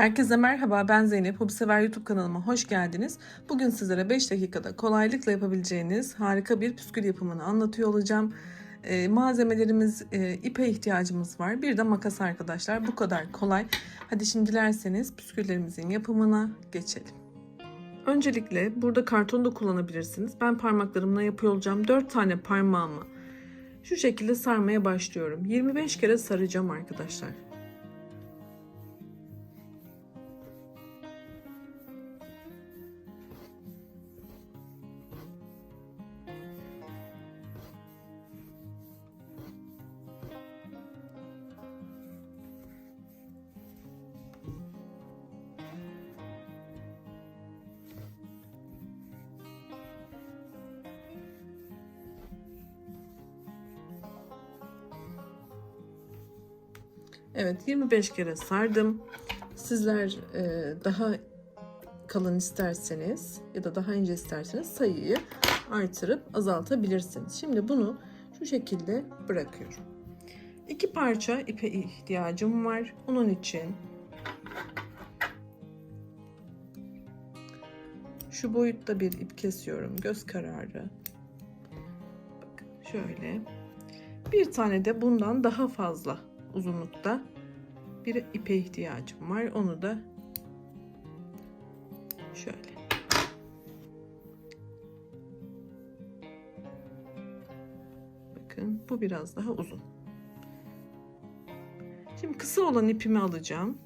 Herkese merhaba ben Zeynep. Hobisever YouTube kanalıma hoş geldiniz. Bugün sizlere 5 dakikada kolaylıkla yapabileceğiniz harika bir püskül yapımını anlatıyor olacağım. Ee, malzemelerimiz, e, ipe ihtiyacımız var. Bir de makas arkadaşlar. Bu kadar kolay. Hadi şimdi dilerseniz püsküllerimizin yapımına geçelim. Öncelikle burada karton da kullanabilirsiniz. Ben parmaklarımla yapıyor olacağım. 4 tane parmağımı şu şekilde sarmaya başlıyorum. 25 kere saracağım arkadaşlar. Evet 25 kere sardım. Sizler e, daha kalın isterseniz ya da daha ince isterseniz sayıyı artırıp azaltabilirsiniz. Şimdi bunu şu şekilde bırakıyorum. İki parça ipe ihtiyacım var. Onun için şu boyutta bir ip kesiyorum. Göz kararı. Bakın şöyle. Bir tane de bundan daha fazla uzunlukta bir ipe ihtiyacım var. Onu da şöyle. Bakın bu biraz daha uzun. Şimdi kısa olan ipimi alacağım.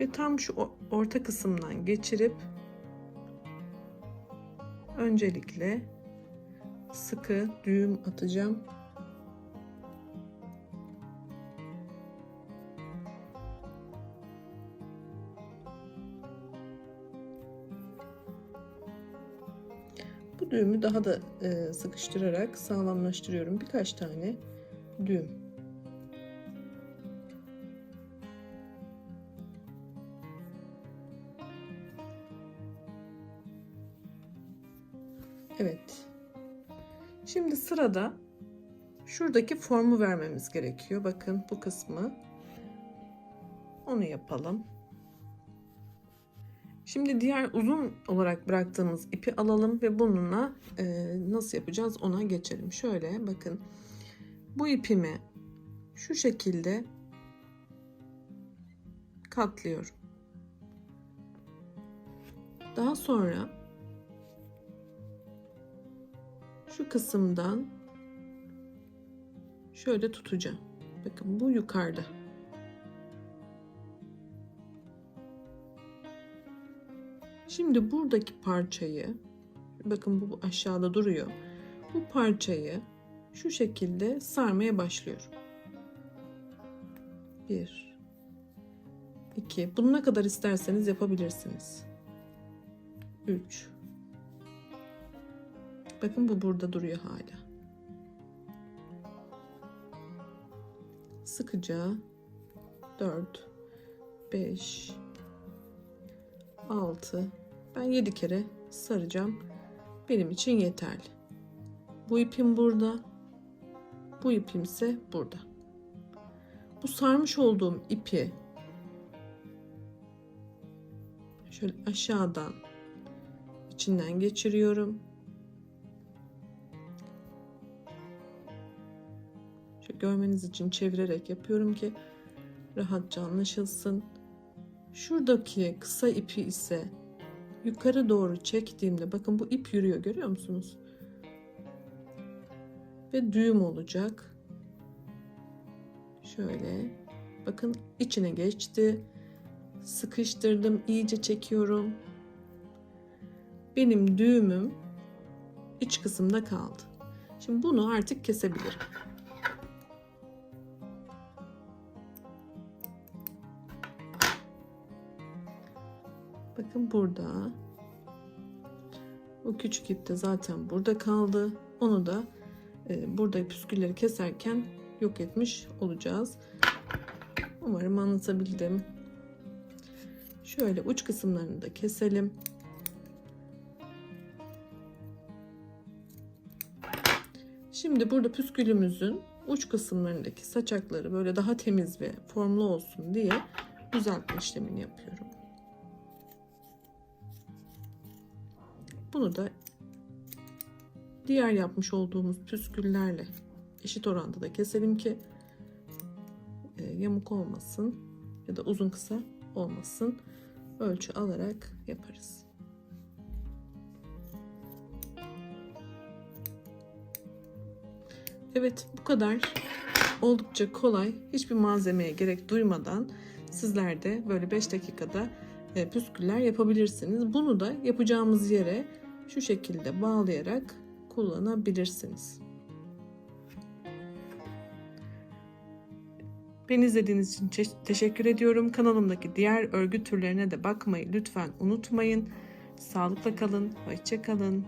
Ve tam şu orta kısımdan geçirip öncelikle sıkı düğüm atacağım. Bu düğümü daha da e, sıkıştırarak sağlamlaştırıyorum. Birkaç tane düğüm. Evet. Şimdi sırada şuradaki formu vermemiz gerekiyor. Bakın bu kısmı. Onu yapalım. Şimdi diğer uzun olarak bıraktığımız ipi alalım ve bununla e, nasıl yapacağız ona geçelim. Şöyle bakın bu ipimi şu şekilde katlıyorum. Daha sonra şu kısımdan şöyle tutacağım. Bakın bu yukarıda. Şimdi buradaki parçayı bakın bu aşağıda duruyor. Bu parçayı şu şekilde sarmaya başlıyorum. Bir, iki. Bunu ne kadar isterseniz yapabilirsiniz. Üç. Bakın bu burada duruyor hala. Sıkıca dört, beş, altı. Ben 7 kere saracağım. Benim için yeterli. Bu ipim burada. Bu ipim ise burada. Bu sarmış olduğum ipi şöyle aşağıdan içinden geçiriyorum. Şöyle görmeniz için çevirerek yapıyorum ki rahatça anlaşılsın. Şuradaki kısa ipi ise yukarı doğru çektiğimde bakın bu ip yürüyor görüyor musunuz? Ve düğüm olacak. Şöyle bakın içine geçti. Sıkıştırdım, iyice çekiyorum. Benim düğümüm iç kısımda kaldı. Şimdi bunu artık kesebilirim. Bakın burada. O küçük ip de zaten burada kaldı. Onu da e, burada püskülleri keserken yok etmiş olacağız. Umarım anlatabildim. Şöyle uç kısımlarını da keselim. Şimdi burada püskülümüzün uç kısımlarındaki saçakları böyle daha temiz ve formlu olsun diye düzeltme işlemini yapıyorum. Bunu da diğer yapmış olduğumuz püsküllerle eşit oranda da keselim ki e, yamuk olmasın ya da uzun kısa olmasın. Ölçü alarak yaparız. Evet bu kadar oldukça kolay hiçbir malzemeye gerek duymadan sizler de böyle 5 dakikada e, püsküller yapabilirsiniz. Bunu da yapacağımız yere şu şekilde bağlayarak kullanabilirsiniz. Beni izlediğiniz için teşekkür ediyorum. Kanalımdaki diğer örgü türlerine de bakmayı lütfen unutmayın. Sağlıkla kalın, hoşça kalın.